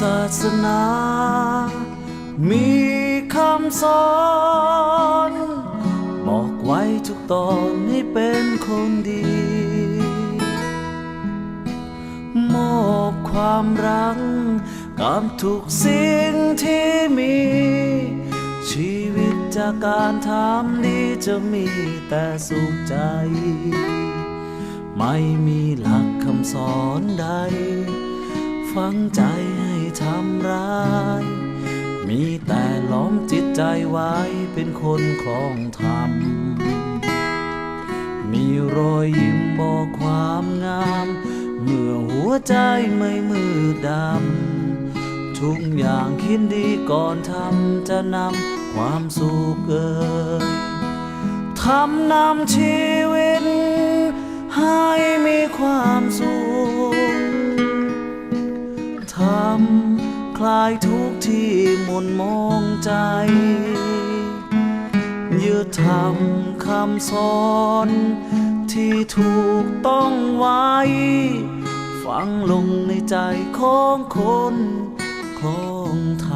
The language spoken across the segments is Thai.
ศาสนา มีคำสอน บอกไว้ทุกตอนให้เป็นคนดี มอบความรักกับทุกสิ่งที่มี ชีวิตจากการทำดีจะมีแต่สุขใจ ไม่มีหลักคำสอนใดฝังใจำร้าย มีแต่ล้อมจิตใจไว้เป็นคนคลองธรรม มีรอยยิ้มบอกความงาม เมื่อหัวใจไม่มืดดำ ทุกอย่างคิดดีก่อนทำจะนำความสุขเอ่ยทำนำชีวิตให้มีความสุข ทำคลายทุกที่หมุนมองใจ ยืดทำคำสอน ที่ถูกต้องไว้ ฝังลงในใจของคนคลองธ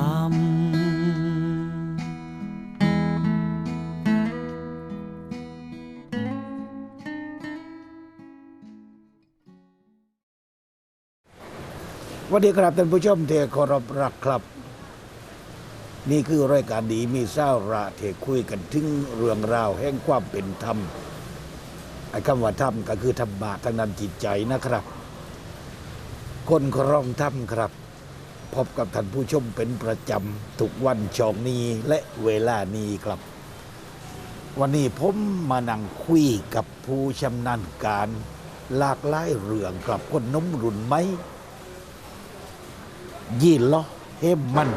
วัสดีครับท่านผู้ชมเทคารพรักครับ นี่คือรายการดีมีเศร้าระเทคุยกันถึงเรื่องราวแห่งความเป็นธรรมไอ้คำว่าธรรมก็คือธรรมะทางนั้นจิตใจนะครับ คนครองธรรมครับ พบกับท่านผู้ชมเป็นประจำทุกวันช่องนี้และเวลานี้ครับ วันนี้ผมมานั่งคุยกับผู้ชำนาญการหลากหลายเรื่องกับคนนมรุ่นไหม ยี่ล้อเฮมมัน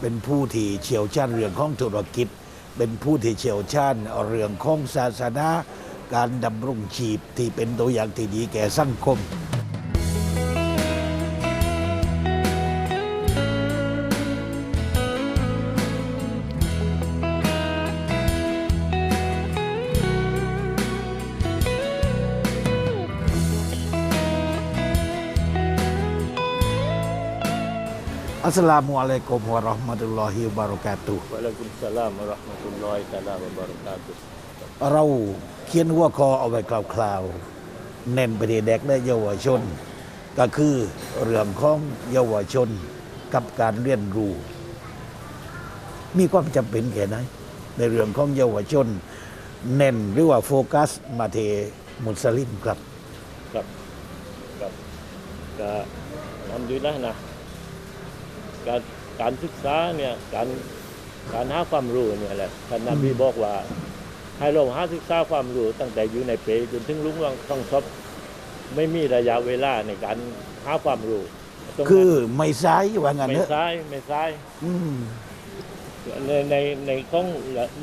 เป็นผู้ที่เชี่ยวชาญเรื่องของธุรกิจ เป็นผู้ที่เชี่ยวชาญเรื่องของศาสนาการดำรงชีพที่เป็นตัวอย่างที่ดีแก่สังคม อัสสลามุอะลัยกุมวะเราะห์มะตุลลอฮิวะบารอกาตุฮ์ Waalaikumsalam warahmatullahi taala wabarakatuh. เราเขียนหัวคอเอาไว้คร่าวๆเน้นไปที่เด็กและเยาวชน ก็คือเรื่องของเยาวชนกับการเรียนรู้ มีความจำเป็นแค่ไหนในเรื่องของเยาวชน เน้นหรือว่าโฟกัสมาเทมุสลิมครับครับครับก็ทำดีแล้วนะ การการศึกษาเนี่ยการการหาความรู้เนี่ยแหละท่านนบีบอกว่า ให้เราหาศึกษาความรู้ตั้งแต่อยู่ในเปรจนถึงลุงวังต้องซบไม่มีระยะเวลาในการหาความรู้ตรงนั้นคือไม่ซ้ายว่างั้นไม่เนอะซ้ายไม่ซ้ายอืมในในในของ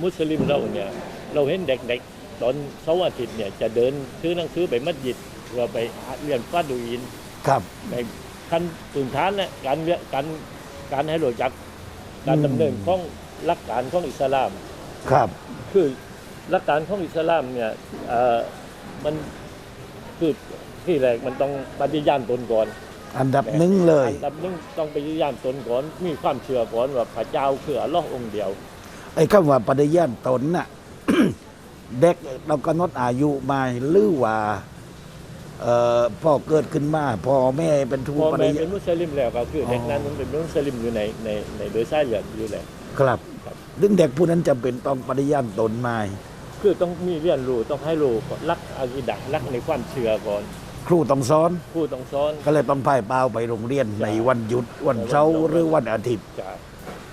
มุสลิมเราเนี่ย เราเห็นเด็กๆตอนเสาร์อาทิตย์เนี่ยจะเดินซื้อหนังสือไปมัสยิดเพื่อไปเรียนฟาดูอิน ครับในขั้นพื้นฐานเนี่ยการเรียนการ การให้รู้จักการอืมดำเนินของหลักการของอิสลาม ครับ คือหลักการของอิสลามเนี่ยเอ่อมันคือที่แรกมันต้องปฏิญาณตนก่อน อันดับหนึ่งเลย อันดับหนึ่งต้องปฏิญาณตนก่อนมีความเชื่อก่อนว่าพระเจ้าคืออัลลอฮ์องค์เดียว ไอ้คำว่าปฏิญาณตนน่ะ เด็กเรากำหนดอายุมาหรือว่า เอ่อพ่อเกิดขึ้นมาพ่อแม่เป็นทูพอปแม่ฏิญาเป็ณนมุสลิมแล้วก็คือออเด็กนั้นมันเป็นมุสลิมอยู่ในในในโดยสายเลือดอยู่แล้ว ครับครับดึงเด็กผู้นั้นจำเป็นต้องปฏิญาณตนมาคือต้องมีเรียนรู้ต้องให้รู้รักอากิดะห์รักในความเชื่อก่อนครูต้องสอน ผู้ต้องสอน ก็เลยต้องพ่ายเปล่าไปโรงเรียนใช่ ในวันหยุดวันเสาร์หรือวันอาทิตย์จะ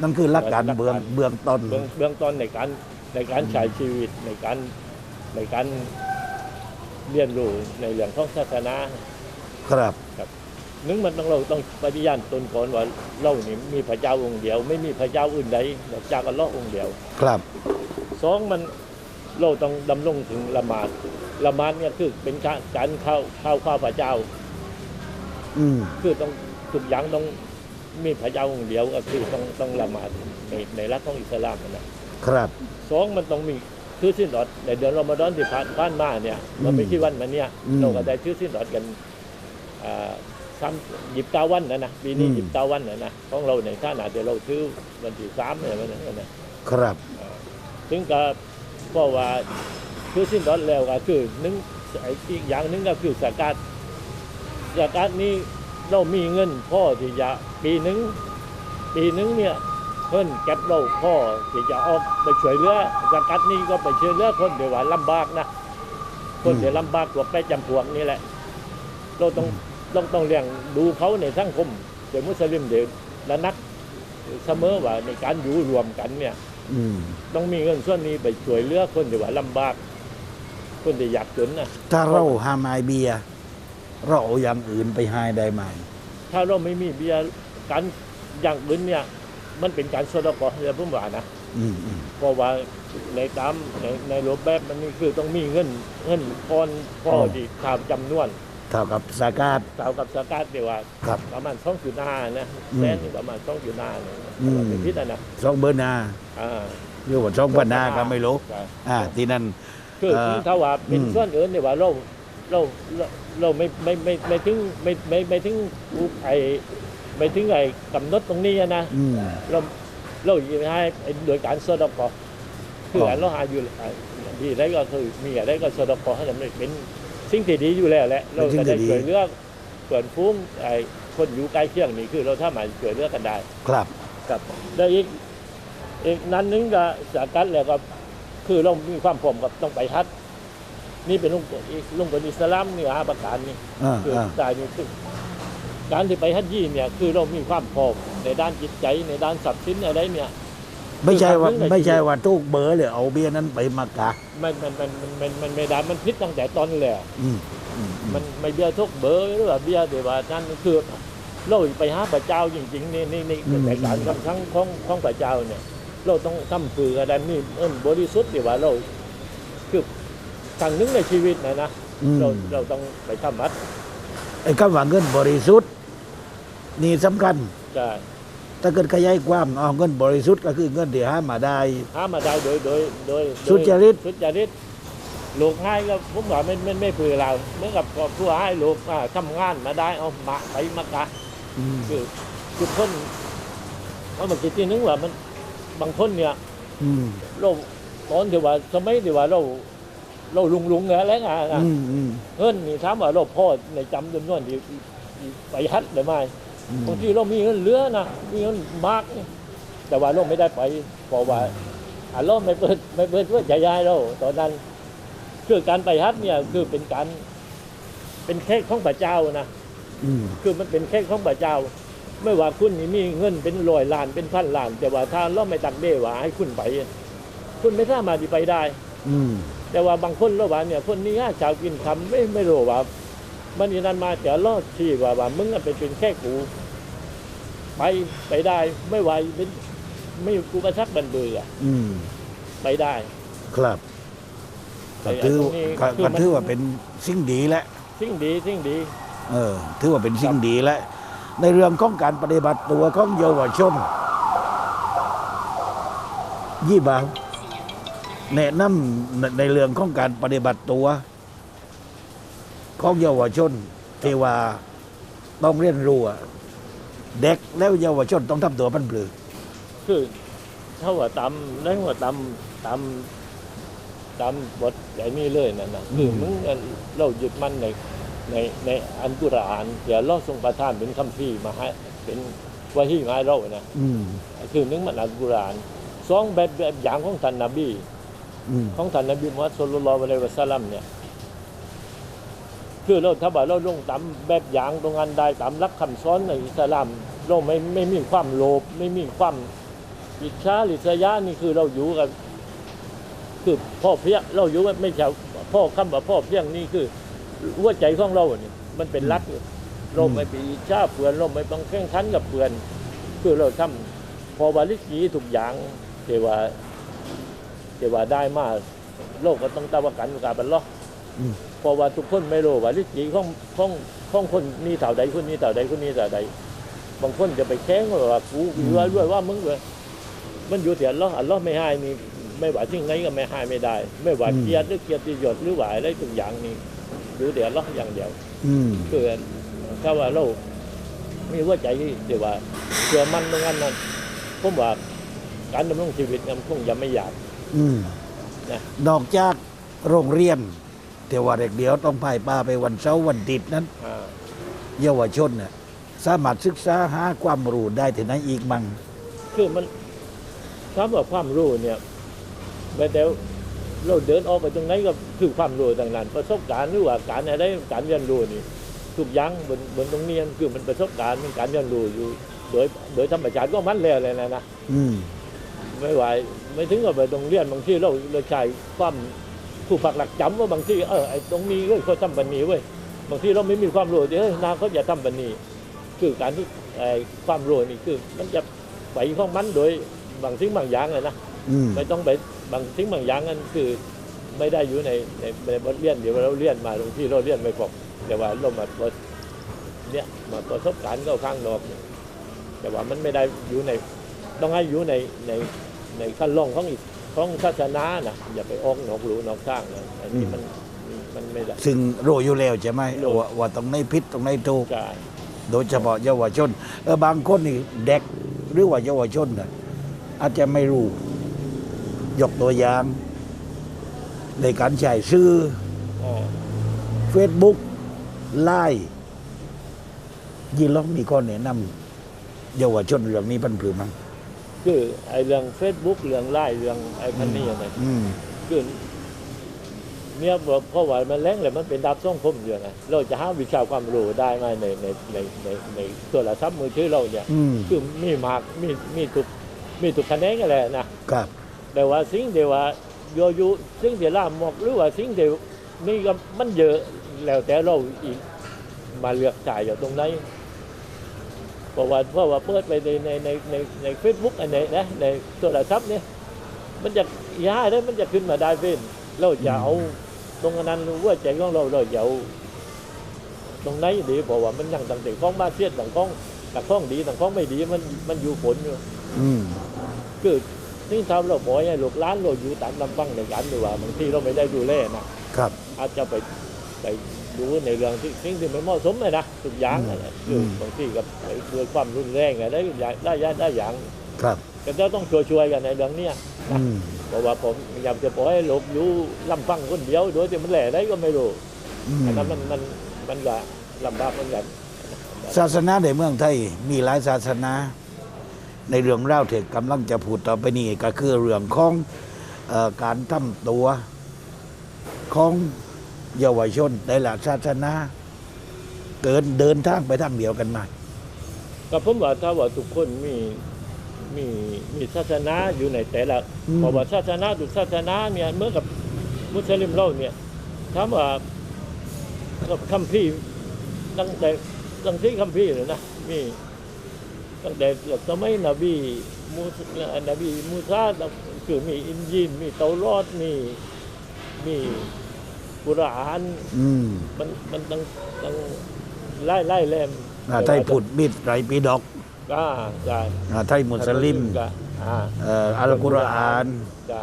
นั่นคือหลักการหลักการเบื้องเบื้องต้น เบื้องเบื้องต้นในการในการใช้ชีวิตในการในการ เรียนรู้ในเรื่องของศาสนาครับหนึ่งมันต้องเราต้องปฏิญาณตนก่อนว่าเรานี่มีพระเจ้าองค์เดียว ไม่มีพระเจ้าอื่นใดนอกจากอัลลอฮ์องค์เดียวครับ สองมันเราต้องดำรงถึงละหมาดละหมาดเนี่ยคือเป็นการการเข้าเข้าข้าพระเจ้า อืม คือต้องทุกอย่างต้องมีพระเจ้าองค์เดียวก็คือต้องต้องละหมาดในในรัฐของอิสลามนะครับ สองมันต้องมี ถือสิ้นอดในเดือนรอมฎอนที่ผ่านผ่านมาเนี่ยมันไม่ใช่วันมันเนี่ยอืม เราก็ได้ถือสิ้นอดกันอ่าสามหยิบเก้าวันนะนะปีนี้อืมหยิบเก้าวันนะนะของเราในท่านาเดี๋ยวเราถือวันที่สามเนี่ยมันนะ ครับ ถึงกับเพราะว่าคือสิ้นรอดแล้วก็คือหนึงไอ้อีกอย่างหนึงก็คือสกัดสกัดนี้เรามีเงินพ่อที่จะปีหนึงปีหนึงเนี่ยเพิ่นเก็บเราพ่อที่จะเอาไปช่วยเหลือสกัดนี้ก็ไปช่วยเหลือคนเดี๋ยวว่าลำบากนะคนเดี๋ยวลำบากกว่าไปจำพวกนี่แหละ เราต้องต้องต้องเลี้ยงดูเขาในสังคมเดี๋ยวมุสลิมเดี๋ยวละนักเสมอว่าในการอยู่รวมกันเนี่ยอืมต้องมีเงินส่วนนี้ไปช่วยเหลือคนที่ว่าลำบาก คนที่ยากจนนะถ้าเราหาไม้เบียร์เราเอาอย่างอื่นไปให้ได้ไหมถ้าเราไม่มีเบียร์การอย่างอื่นเนี่ย มันเป็นการสดกอเรือพุ่มว่านะอืมอืมเพราะว่าในตามในในรูปแบบมันนี่คือต้องมีเงินเงินก้อนพอที่ตามจำนวนเท่ากับสากาด เท่ากับสกัดเดียวว่าครับ ประมาณสองจุดห้านะอืมแสนนี่ประมาณสองจุดห้าเนี่ยอืมเป็นพิษนะนะสองเบอร์นาอ่า หรือว่าสองพันนาก็ไม่รู้ใช่อ่าที่นั่น คือเอ่อคือถ้าว่าเป็นอืม ส่วนอื่นเนี่ยว่าเราเราเราเราไม่ไม่ไม่ไม่ถึงไม่ไม่ไม่ถึงไอ ไม่ถึงไอกำหนดตรงนี้อะนะอืมเราเราอยู่ให้ไอ้โดยการสดกคืออ๋ออันเราหาอยู่อ่าดีได้ก็คือมีอะไรก็สดกให้มันเป็นสิ่งที่ดีอยู่แล้วแหละเราก็ได้ช่วยเหลือกเปิดฟุ้งไอ้คนอยู่ใกล้เคียงนี่คือ เราถ้ามาช่วยเหลือกันได้ ครับครับแล้วอีกอีกนั้นนึงก็สากัดแล้วก็คือเรามีความพร้อมกับต้องไปฮัทนี่เป็นลุงอีกลุงเป็นอิสลามนี่อาประการนี่อ่าคืออ่าได้นี่คือ การที่ไปฮัทยี่เนี่ยคือเรามีความพร้อมในด้านจิตใจในด้านทรัพย์สินอะไรเนี่ย ไม่ใช่ว่าคือทำเรื่องไม่ใช่ว่าทุกเบอร์เลยเอาเบียร์นั้นไปมากะมันมันมันมันมันมันไม่ได้มันพิษตั้งแต่ตอนแรกอืมอืมอืมมันไม่เบียร์ทุกเบอร์หรือว่าเบียร์แต่ว่านั่นคือเราไปหาพระเจ้าจริงๆนี่นี่นี่ในการคำทั้งของของพระเจ้าเนี่ย เราต้องทำฝืออะไรนี่เอิ้นบริสุทธิ์ดีว่าเราคือครั้งหนึงในชีวิตนะนะอืมเราเราต้องไปทำวัดไอ้คำว่าเงินบริสุทธิ์ นี่สำคัญ ใช่ถ้าเกิดขยายความเอาเงินบริสุทธิ์ก็คือเงินที่หามาได้หามาได้โดยโดยโดยโดยสุจริต สุจริตลูกง่ายก็ผมว่าไม่ไม่ไม่ฝือเราเหมือนกับผู้ให้ลูกอ่าทำงานมาได้เอามาไปมากะ อืมคือคือคนเพราะมันคิดที่นึงว่ามันบางคนเนี่ย อืมเราตอนที่ว่าสมัยที่ว่าเราเราลุงลุงๆอะไรเงี้ยนะอืมอืมเงินนี่ถามว่าเราพอในจำจำนวนที่ที่ไปฮัดได้ไหมอืม บางทีเรามีเงินเหลือนะมีเงินมากนี่แต่ว่าเราไม่ได้ไปเพราะว่าอะเราไม่เปิดไม่เปิดเพื่อจะย้ายเราตอนนั้น คือการไปฮัดเนี่ยคือเป็นการเป็นแค่ของพระเจ้านะอืมคือมันเป็นแค่ของพระเจ้า ไม่ว่าคุณนี่มีเงินเป็นร้อยล้านเป็นพันล้าน แต่ว่าถ้าเราไม่ตักเด้ว่าให้คุณไป คุณไม่สามารถที่ไปได้ อืมแต่ว่าบางคนเราว่าเนี่ย คนนี้ชาวกินคำไม่ไม่รู้ว่า มันอีนั้นมาแต่ล่อชี้ว่าว่ามึงอะเป็นเป็นแค่กู ไปไปได้ไม่ไหวเป็นไม่กูประชักบันเบืออะอืม ไปได้ ครับก็ไอ้ถือตรงนี้ก็คือก็มัน ถือว่าเป็นสิ่งดีแหละ สิ่งดีสิ่งดี เออ ถือว่าเป็นสิ่งดีแล้วในเรื่องของการปฏิบัติตัวของเยาวชนยี่บาวแนะนำในในเรื่องของการปฏิบัติตัว ของเยาวชนที่ว่าต้องเรียนรู้อะเด็กแล้วเยาวชนต้องทำตัวมันเปลือคือถ้าว่าตามนั่นว่าตามตามตามบทไอ้นี่เลยนั่นนะคือมึงอะเราหยุดมันในในในอันกุรอานเดี๋ยวเราทรงประทานเป็นคำพี่มาให้เป็นวาฮีมาให้เรานะอืมคือหนึ่งมันอัลกุรอานสองแบบแบบอย่างของท่านนบีอืมของท่านนบีมุฮัมมัดสุลลัลลอฮุอะลัยฮิวะสัลลัมเนี่ย คือเราถ้าว่าเราลงตามแบบอย่างตรงอันใดตามหลักคำสอนในอิสลามเราไม่ไม่มีความโลภไม่มีความอิจฉาหรือสยานี่คือเราอยู่กันคือพ่อเพียงเราอยู่กันไม่ใช่พ่อคำว่าพ่อเพียงนี่คือหัวใจของเราเนี่ยมันเป็นรักเราไม่ไปอิจฉาเพื่อนเราไม่ต้องแข่งขันกับเพื่อน คือเราทำพอวาลิกีทุกอย่างเทว่าเทว่าได้มาโลกก็ต้องตะวันกันกับบัลลอฮ์อืม เพราะว่าทุกคนไม่รู้ว่าลิกีของของของคนนี้เท่าใดคนนี้เท่าใดคนนี้เท่าใดบางคนจะไปแข้งว่ากูรวยด้วยว่ามึงเลยมันอยู่ที่อัลลอฮ์อัลลอฮ์ไม่ให้นี่ไม่ว่าที่ไหนก็ไม่ให้ไม่ได้ ไม่ว่าอืมเกียรติหรือเกียรติยศหรือว่าอะไรทุกอย่างนี่อยู่ที่อัลลอฮ์อย่างเดียวอืมคือถ้าว่าเรามีหัวใจเดี๋ยวว่าเชื่อมันตรงนั้นนั้นผมว่าการดำรงชีวิตนั้นคงจะไม่ยากอืมนะนอกจากโรงเรียน แต่ว่าเด็กเดียวต้องพายป้าไปวันเสาร์วันอาทิตย์นั้นอ่าเยาวชนเนี่ยสามารถศึกษาหาความรู้ได้ที่ไหนอีกมั่งคือมันถามว่าความรู้เนี่ยแม้แต่เราเดินออกไปตรงไหนก็คือความรู้ต่างนั้น ประสบการณ์หรือว่าการอะไรการเรียนรู้นี่ทุกอย่างบนบนตรงนี้คือมันประสบการณ์มันการเรียนรู้อยู่ โดยโดยธรรมชาติก็มันแล้วเลยนะนะอืมไม่ไหวไม่ถึงกับไปตรงเรียนบางทีเราเราใช้ความ ผู้ฝักหลักจำว่าบางทีเออไอ้ตรงนี้เว้ยเขาทำบันนี้เว้ยบางทีเราไม่มีความรู้ที่เฮ้ยนาเขาจะทำบันนี้ คือการที่ไอ้ความรู้นี่คือ มันจะไปของมันโดยบางสิ่งบางอย่างเลยนะอืมไม่ต้องไปบางสิ่งบางอย่างนั่นคือ ไม่ได้อยู่ในในในบทเรียนเดี๋ยวเราเรียนมาบางทีเราเรียนไม่ครบแต่ว่าเรามาประเนี่ยมาประสบการณ์ก็ข้างนอกเนี่ยแต่ว่ามันไม่ได้อยู่ใน ต้องให้อยู่ในในในขั้นล่องของอีก ของศาสนานะอย่าไปออกนอกหลูนอกข้างนะอันนี้มันมันไม่ได้ซึ่งรู้อยู่แล้วใช่ไหมรู้ว่าว่าตรงไหนผิดตรงไหนถูกใช่โดยเฉพาะเยาวชนเออบางคนนี่เด็กหรือว่าเยาวชนน่ะอาจจะไม่รู้ ยกตัวอย่าง ในการใช้ชื่ออ่า Facebook ไลน์ยินล้อมีข้อแนะนำเยาวชนเรื่องนี้พันผือมั้ง คือไอ้เรื่องเฟซบุ๊กเรื่องไลน์เรื่องไอ้พันนี้อะไรอืมคือเนี่ยบอกเพราะว่ามันแรงเลยมันเป็นดาบส่งคมอยู่นะเราจะหาวิชาความรู้ได้ไหมในในในในในโทรศัพท์มือถือเราเนี่ยอืมคือมีมากมีมีทุกมีทุกคะแนนกันแหละนะครับ แต่ว่าสิ่งเดียวว่าโยยุสิ่งเดียวล่ามกหรือว่าสิ่งเดียวนี่ก็มันเยอะแล้วแต่เราอีกมาเลือกจ่ายอยู่ตรงไหน เพราะว่าเพราะว่าเปิดไปในในในในในเฟซบุ๊กอันไหนนะในโทรศัพท์เนี่ยมันจะย้ายได้มันจะขึ้นมาได้เป็นเราจะเอาตรงนั้นว่าใจของเราเราจะเอาตรงไหนดีเพราะว่ามันยังต่างแต่ของบ้านเสียดต่างของต่างของดีต่างของไม่ดีมันมันอยู่ผลอยู่อืมคือนี่ทำเราปล่อยให้ลูกหล้านเราอยู่ตามลำพังในการดีกว่าบางทีเราไม่ได้ดูแลนะครับ อาจจะไปไป ดูในเรื่องที่สิ่งที่ไม่เหมาะสมเลยนะทุกอย่างนั่นแหละอืคือมบางทีกับไปด้วยความรุนแรงไงได้อย่างได้อย่างได้อย่างครับก็จะต้องช่วยช่วยๆกันในเรื่องเนี้ยอืมเพราะว่าผมอยากจะปล่อยให้ลูกอยู่ลำพังคนเดียวโดยที่มันแหล่ได้ก็ไม่รู้อืมอันนั้นมันมันมันก็ลำบากเหมือนกันศาสนาในเมืองไทยมีหลายศาสนา ในเรื่องเล่าวเถกกำลังจะพูดต่อไปนี้ก็คือเรื่องของเออการทำตัวของ เยาวชนในหลักศาสนาเกินเดินทางไปทางเดียวกันมาก็ผมว่าถ้าว่าทุกคนมีมีมีศาสนาอยู่ในแต่ละอืมเพราะว่าศาสนาทุกศาสนาเนี่ยเหมื่อนกับมุสลิมเราเนี่ยถามว่ากับคัมภีร์ตั้งแต่ตั้งที่คัมภีร์เลยนะมีตั้งแต่สมัยนบีมูสนบีมูซาคือมีอินจีนมีเตารอดมีมี กุรอานอืมมันมันตั้งตั้งไล่ไล่เล่มอ่าไทยพุทธมิตรไรปีดอกอ่าใช่อ่าไทยมุสลิมก็อ่าเอ่ออัลกุรอานใช่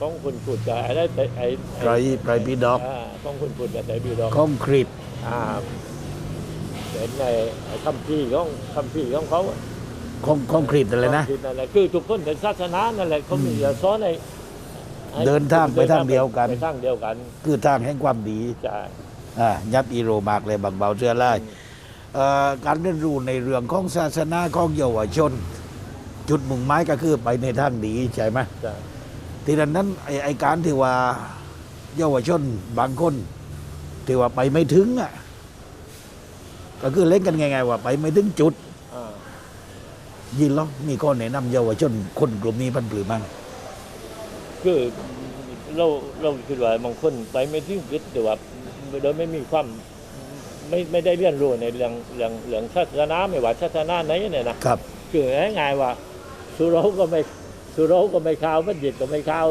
ของคุณขุดกับไอ้ได้แต่ไอ้ไตรไตรปิฎกอ่าของคุณขุดกับไตรปิฎกของคริสต์อ่าเป็นในไอ้คำพี่ของคำพี่ของเขาอะของของคริสต์อะไรนะของนั่นแหละคือทุกคนเป็นศาสนานั่นแหละเขามีสอนให้ ให้เดินทางไปทางเดียวกัน ไปทางเดียวกันคือทางแห่งความดีใช่อ่ายับอีโรมากเลยบักเบาเสื้อลายเอ่อการเรียนรู้ในเรื่องของศาสนาของเยาวชน จุดมุ่งหมายก็คือไปในทางดีใช่ไหมใช่ทีนั้นนั้นไอ้ไอการที่ว่าเยาวชนบางคนที่ว่าไปไม่ถึงอะก็คือเล่นกันไงๆว่าไปไม่ถึงจุด อ่า ยินล้อมีข้อแนะนำเยาวชนคนกลุ่มนี้พันปรือมั้ง คือเราเราคิดว่าบางคนไปไม่ถึงจุดแต่ว่าโดยไม่มีความไม่ไม่ได้เรียนรู้ในเรื่องเรื่องเรื่องศาสนาไม่ว่าศาสนาไหนเนี่ยนะครับคือง่ายๆว่าสุเราก็ไม่สุเราก็ไม่เข้าวมัสยิดก็ไม่เข้าว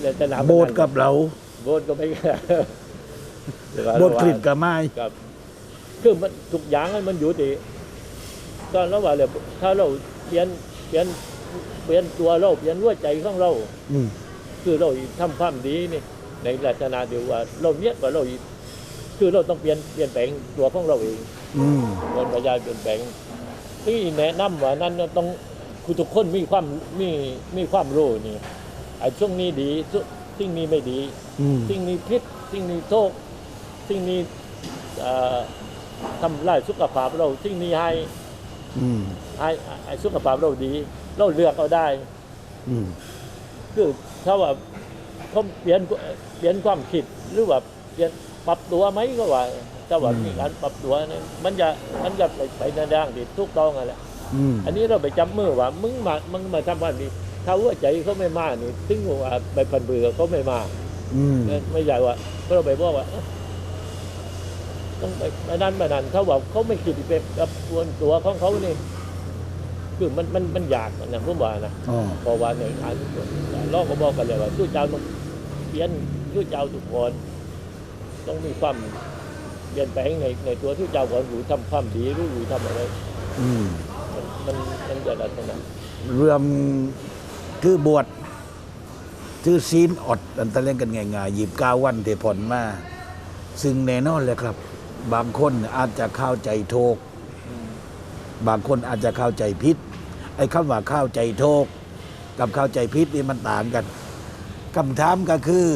เลยสนามโบสถ์กับเรา โบสถ์ก็ไม่เข้าโบสถ์คริสต์กับไม้กับคือมันทุกอย่างมันอยู่ที่ตอนเราว่าเลยถ้าเราเปลี่ยนเปลี่ยน เปลี่ยนตัวเราเปลี่ยนหัวใจของเราอืมคือเราทำความดีนี่ ในลักษณะที่ว่า เราเนี้ยว่าเราคือเราต้องเปลี่ยนเปลี่ยนแปลงตัวของเราเองออืมการบรรยายเปลี่ยนแปลงที่แนะนำว่านั้นต้องคือทุกคนมีความมีมีความรู้นี่ไอ้ช่วงนี้ดีช่วงสิ่งนี้ไม่ดี อืมสิ่งนี้พิษสิ่งนี้โทษสิ่งนี้เอ่อทำลายสุขภาพเราสิ่งนี้ให้อืม ให้ให้สุขภาพเราดี เราเลือกเอาได้ อืมคือถ้าว่าเขาเปลี่ยนเปลี่ยนความคิดหรือว่าเปลี่ยนปรับตัวไหมก็ว่าถ้าว่ามีการปรับตัวเนี่ยมันจะมันจะไปไปในทางที่ถูกต้องอะแหละอืมอันนี้เราไปจับมือว่ามึงมามึงมาทำวันนี้ถ้าหัวใจเขาไม่มานี่ถึงว่าไปพันเบือเขาไม่มาอืมไม่ใหญ่ว่าเราไปบอกว่าเอ้าต้องไปไปนั้นไปนั้นถ้าว่าเขาไม่คิดเป็นกับตัวตัวของเขานี่ คือมันมันมันยากนะผมว่านะอ๋อเพราะว่าในอันเราก็บอกกันเลยว่าสู้เจ้าต้องเปลี่ยนสู้เจ้าทุกคนต้องมีความเปลี่ยนแปลงในในตัวทุกเจ้าก่อนหรือทำความดีหรือหรือทำอะไรอืมมันมันมันจะลักษณะเรื่องคือบวชคือศีลอดอันตะเล่นกันง่ายๆหยิบก้าวันเทผ่อนมาซึ่งแน่นอนเลยครับ บางคนอาจจะเข้าใจโทก บางคนอาจจะเข้าใจผิด ไอ้คำว่าข้าวใจโทกกับข้าวใจผิดนี่มันต่างกันคำถามก็คือ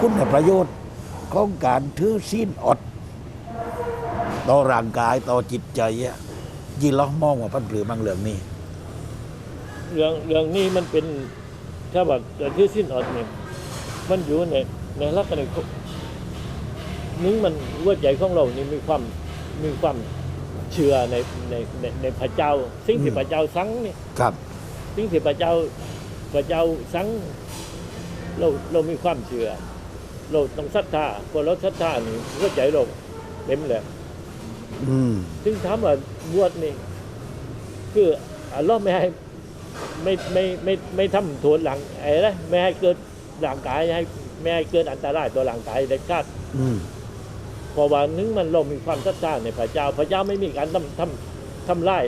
คุณประโยชน์ของการถือศีลอด ต่อร่างกายต่อจิตใจอะยีล้อมองว่าพันผือมังเหลืองนี่เรื่องเรื่องนี้มันเป็นถ้าแบบเกิดที่สิ้นอดเนี่ยมันอยู่ในในลักษณะขอนึงมันหัวใจของเรานี่มีความมีความ เชื่อในในในในพระเจ้า สิ่งที่พระเจ้าสั่งนี่ครับ สิ่งที่พระเจ้าพระเจ้าสั่งเราเรามีความเชื่อ เราต้องศรัทธาพอเราศรัทธานี่หัวใจเราเต็มเลยอืมถึงถามว่าบวชนี่คืออัลลอฮ์ไม่ให้ไม่ไม่ไม่ไม่ทำโทษหลังไอ้นะไม่ให้เกิดร่างกายให้ไม่ให้เกิดอันตรายต่อร่างกายเด็ดขาดอืมเพราะว่านึงมันเรามีความศรัทธาในพระเจ้า พระเจ้าไม่มีการทำทำทำลาย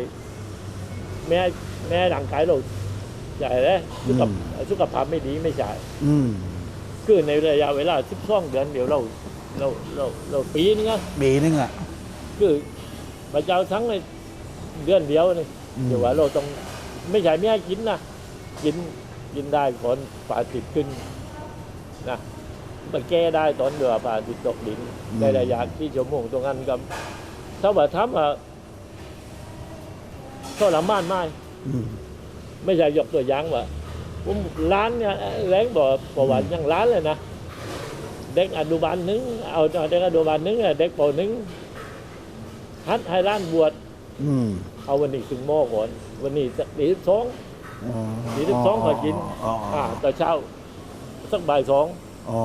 แม้แม้ร่างกายเราใช่ไหมสุขภาพสุขภาพไม่ดีไม่ใช่อืมคือในระยะเวลา12เดือนเดี๋ยวเราเราเราเราปีนึงนะปีนึงอะคือพระเจ้าทั้งในเดือนเดียวนี่อืมเดี๋ยวว่าเราต้องไม่ใช่ไม่ให้กินนะกินกินได้ก่อนฝ่าติดขึ้นนะ มาแก้ได้ตอนเดือฝ่าติดตกดินในระยะที่ชั่วโมงตรงนั้นกับถ้าว่าทำว่าทรมานไม่อืมไม่ใช่ยกตัวอย่างว่าผมร้านเนี่ยแรงบอกบอกว่ายังร้านเลยนะเด็กอนุบาลหนึงเอาเด็กอนุบาลหนึงอะเด็กปหนึ่งฮัดให้ร้านบวชอืมเอาวันนี้ถึงโมอก่อนวันนี้สักตีสองอ๋อตีสองก็กินอ๋ออ๋อ่าอตอนเช้าสักบ่ายสอง อ๋อ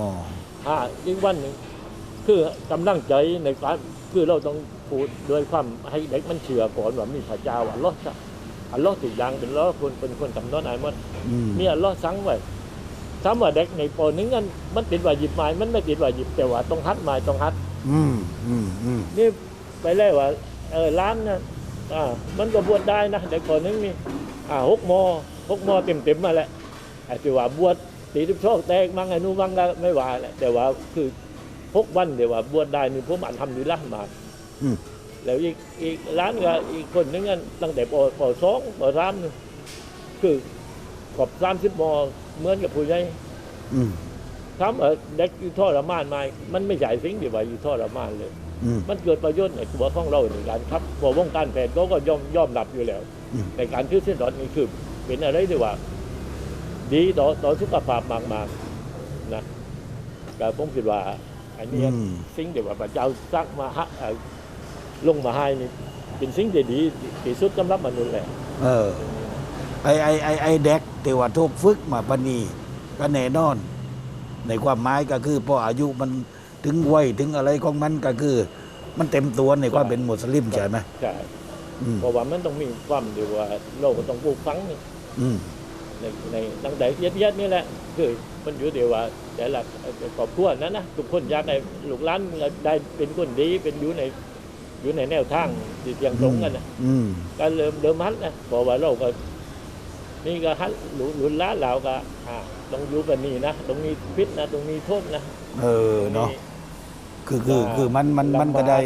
อ่าอีกวันหนึ่งคือกำลังใจในการคือเราต้องพูดด้วยความให้เด็กมันเชื่อก่อนว่ามีพระเจ้าอัลลอฮ์จะอัลลอฮ์ถูกอย่างเป็นอัลลอฮ์คนเป็นคนกำหนดไอ้หมดอืมมีอัลลอฮ์สั่งไว้ถามว่าเด็กในปหนึ่งนั้นมันติดว่าหยิบไม้มันไม่ติดว่าหยิบแต่ว่าต้องฮัดไม้ต้องฮัดอืมอืมอืมนี่ไปเลยว่าเออร้านนะอ่ามันก็บวชได้นะเด็กปหนึ่งนี่อ่าหกโมอหกโมอเต็มเต็มๆมาแหละไอ้ที่ว่าบวช ตีทุกโชคแตกมั่งไอ้นู่นมั่งก็ไม่ว่าแหละแต่ว่าคือหกวันเดี๋ยวว่าบวชได้นี่ผมอ่านทำดีละมาอืม แล้วอีกอีกร้านก็อีกคนนึงกันตั้งแต่ปปสองปสามนี่คือขอบสามสิบมอเหมือนกับผู้ใหญ่ อืมถามว่าเด็กอยู่ทรมานไหมมันไม่ใช่สิ่งที่ว่าอยู่ทรมานเลย อืม มันเกิดประโยชน์ในตัวของเราในการครับบอกวงการแพทย์เขาก็ยอมยอมรับอยู่แล้ว อืม ในการที่เส้นหลอดนี่คือเป็นอะไรที่ว่า ดีต่อต่อสุขภาพมากๆนะก็ผมคิดว่า อันนี้อืม สิ่งที่ว่าพระเจ้าสร้างมาฮะเอ่อลงมาให้นี่เป็นสิ่งที่ดีที่สุดสำหรับมนุษย์แหละ เออ ไอไอไอไอเด็กแต่ว่าทุกฝึกมาปานนีก็แน่นอน ในความหมายก็คือพออายุมันถึงวัยถึงอะไรของมันก็คือ มันเต็มตัวในความเป็นมุสลิมใช่ไหมใช่อืมเพราะว่ามันต้องมีความที่ว่าเราก็ต้องปลูกฝังนี่อืม ในในตั้งแต่เย็ดๆนี่แหละคือมันอยู่เดียวว่า แต่ละครอบครัวนั้นนะทุกคนอยากให้ลูกหลานได้เป็นคนดีเป็นอยู่ในอยู่ในแนวทางที่เที่ยงตรงกันนะอืมก็เริ่มเริ่มฮัดนะบอกว่าเราก็นี่ก็ฮัดหลุหลุนล้านเราก็อ่าต้องอยู่กันนี่นะตรงนี้พิษนะตรงนี้โทษนะเออเนาะนี่คือคือคือมันมันมันก็ได้ล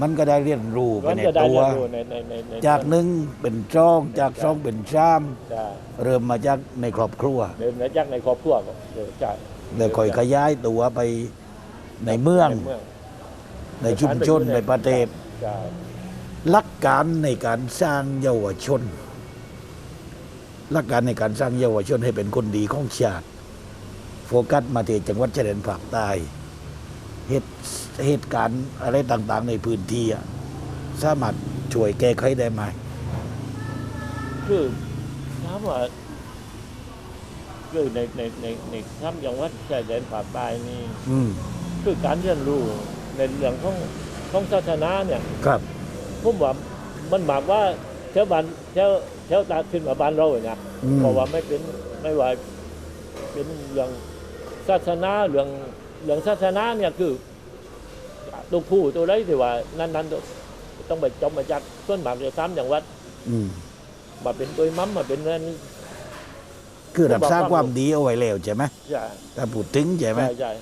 มันก็ได้เรียนรู้ไปมันในจะได้ตัวเรียนรู้ในในในในจากหนึ่งเป็นจ้องจากสองเป็นชามจะเริ่มมาจากในครอบครัว เดินมาจากในครอบครัวก็เออใช่แล้วค่อยขยายตัวไปในเมือง ในเมืองในชุมชนในประเทศ ใช่หลักการในการสร้างเยาวชน หลักการในการสร้างเยาวชนให้เป็นคนดีของชาติ โฟกัสมาที่จังหวัดชายแดนภาคใต้ เหตุเหตุการณ์อะไรต่างๆ ในพื้นที่อะสามารถช่วยแก้ไขได้ไหมคือถามว่าคือในในในในถ้ำจังหวัดชายแดนภาคใต้นี่อืมคือการเรียนรู้ในเรื่องของของศาสนาเนี่ยครับผมว่ามันหมายว่าแถวบ้านแถวแถวตาขึ้นมาบ้านเราเนี่ยนะอืม เพราะว่าไม่เป็นไม่ว่าเป็นเรื่องศาสนาเรื่อง เรื่องศาสนาเนี่ยคือตัวผู้ตัวไรที่ว่า นั้นๆต้องไปจบมาจากส่วนหมากจะซ้ำอย่างวัดอืมมาเป็นตัวมัมมาเป็นนั่นคือรักษาความดีเอาไว้แล้วใช่ไหมใช่ถ้าพูดถึงใช่ไหมใช่ใช่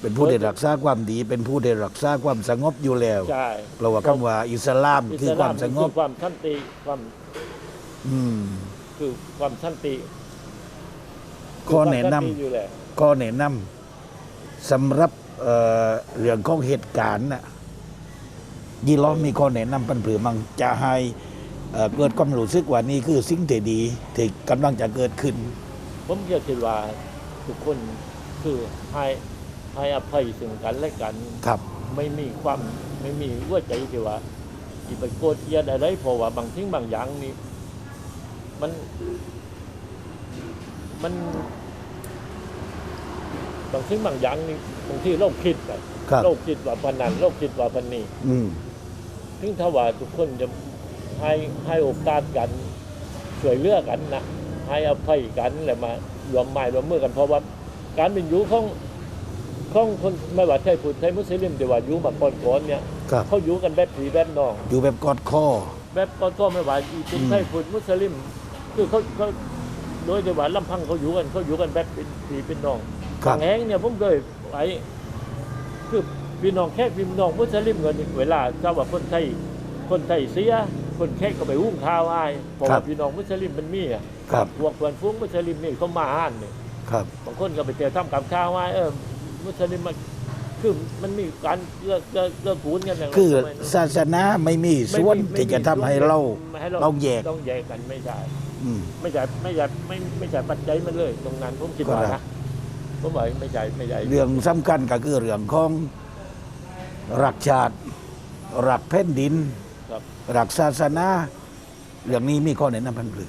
เป็นผู้ได้รักษาความดี เป็นผู้ได้รักษาความสงบอยู่แล้วใช่เราว่าคำว่า อิสลามอิคือสคลวามสงบคือความสันติความ อืม คือความสันติข้อแนะนำคือความสัติอยู่แหละก็แนะนำ สำหรับเอ่อเรื่องของเหตุการณ์น่ะยี่ล้อมีข้อแนะนำปันผือมังจะให้เอ่อเกิดความรู้สึกว่านี่คือสิ่งที่ดีที่กำลังจะเกิดขึ้น ผมก็คิดว่าทุกคนคือให้ให้อภัยซึ่งกันและกันครับ ไม่มีความไม่มีหัวใจที่ว่าที่ไปโกรธเกลียดอะไรเพราะว่าบางทิ้งบางอย่างนี่มันมัน บางทิ้งบางอย่างนี่บางที่เราคิดไปครับเราคิดว่าพันนั้นเราคิดว่าพันนี้อืมถึงถ้าว่าทุกคนจะให้ให้โอกาสกันช่วยเหลือกันนะให้อภัยกันแล้วมารวมไม้รวมมือกันเพราะว่า การเป็นอยู่ของของคนไม่ว่าไทยพุทธไทยมุสลิมแต่ว่าอยู่มาก่อนก่อนๆเนี่ยครับ เขาอยู่กันแบบผีแบบน้อง อยู่แบบกอดข้อแบบก่อนก็ไม่ว่าอีเป็นอืม ไทยพุทธมุสลิม คือเขาเขาโดยแต่ว่าลำพังเขาอยู่กันเขาอยู่กันแบบเป็นผีเป็นน้อง ครับบางแห่งเนี่ยผมเคยไปคือพี่น้องแค่พี่น้องมุสลิมกันนี่เวลาถ้าว่าคนไทยคนไทยเสียคนแค่ก็ไปหุ้งข้าวอ้ายเพราะครัว่าบ พี่น้องมุสลิมมันมีอะครับพวกเพื่อนฟุ้งมุสลิมนี่เขามาอ่านนี่ครับบางคนก็ไปเจอทำกับข้าวอ้ายเออมุสลิมมันคือมันมีการเลือกเลือกเลือกกูนกันนะคือทำไมศาสนาไม่มีส่วนที่จะทำให้เรา ไม่ให้เราแยก ต้องแยกกันไม่ใช่อืม ไม่ใช่ไม่ใช่ไม่ไม่ใช่ปัจจัยมันเลย ตรงนั้นผมคิดว่าครันะบ ผมบอกไม่ใช่ไม่ใช่เรื่องสำคัญก็คือเรื่องของรักชาติรักแผ่นดินครับรักศาสนาเรื่องนี้มีข้อแนะนำพันผือ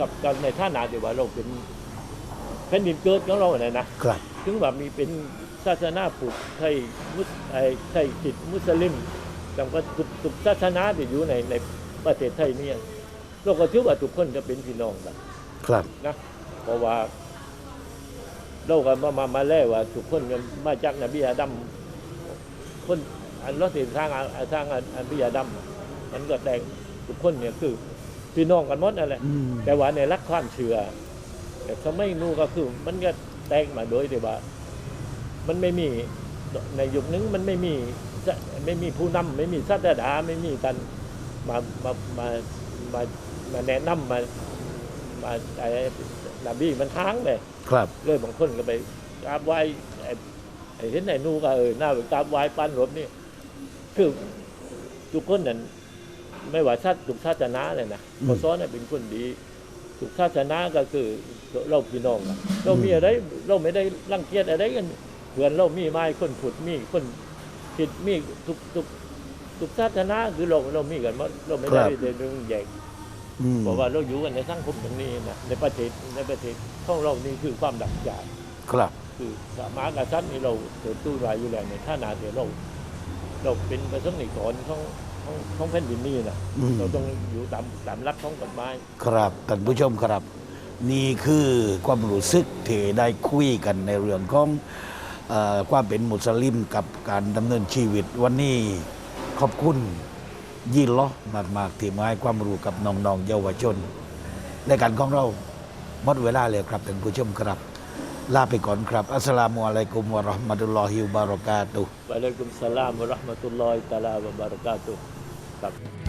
กับการในท่านาที่ว่าเราเป็นแผ่นดินเกิดของเราเนี่ยนะครับ ถึงว่ามีเป็นศาสนาพุทธไทยมุสไอไทยจิตมุสลิมแต่ก็ทุกทุกศาสนาที่อยู่ในในประเทศไทยเนี่ยเราก็ถือว่าทุกคนจะเป็นพี่น้องกันครับ นะเพราะว่า เราก็มามามาแล้วว่าทุกคนก็มาจากนบีอาดัมคนอันรถติดทางอะทางอันอันบีอาดัมอะมันก็แต่งทุกคนเนี่ยคือพี่น้องกันหมดนั่นแหละอืมแต่ว่าในรักความเชื่อแต่สมัยนู้นก็คือ มันก็แตกมาโดยที่ว่ามันไม่มีในยุคนึงมันไม่มีจะไม่มีผู้นำไม่มีศาสดาไม่มีกันมามามามามาแนะนำมามาไอ้นบีมันท้างเลย ครับเลยบางคนก็ไปกราบไหว้ไอ้ไอ้เห็นไอ้นูก็เออหน้าไปกราบไหว้ปั้นรบนี่คือทุกคนนั้นไม่ว่าชาติทุกศาสนาเลยนะอืมเขาสอนให้เป็นคนดีทุกศาสนาก็คือเราพี่น้องอะเรามีอะไร เราไม่ได้รังเกียจอะไรกันเพื่อนเรามีไม้คนผุดมีคนผิดมีทุกทุกทุกศาสนาคือเราเรามีกันหมดเราไม่ได้เดินเรื่องแยกอืม เพราะว่าเราอยู่กันในสังคมตรงนี้นะในประเทศในประเทศของเรานี่คือความดักใจครับ คือสามารถกษัตริย์นี่เราเติบโตรายอยู่แล้วในท่านาเดียวเราเราเป็นประสงค์นิกรของของของแผ่นดินนี่นะอืมเราต้องอยู่ตามตามหลักของกฎหมายครับท่านผู้ชมครับ นี่คือความรู้สึกที่ได้คุยกันในเรื่องของเออความเป็นมุสลิมกับการดำเนินชีวิตวันนี้ขอบคุณ ยี่ล้อมากๆที่มาให้ความรู้กับน้องๆเยาวชนในการของเราหมดเวลาเลยครับท่านผู้ชมครับ ลาไปก่อนครับ อัสสลามุอะลัยกุมวะราะห์มะตุลลอฮิวะบารอกาตุวะอะลัยกุมสลามวะราะห์มะตุลลอฮิตะลาวะบะเราะกาตุครับ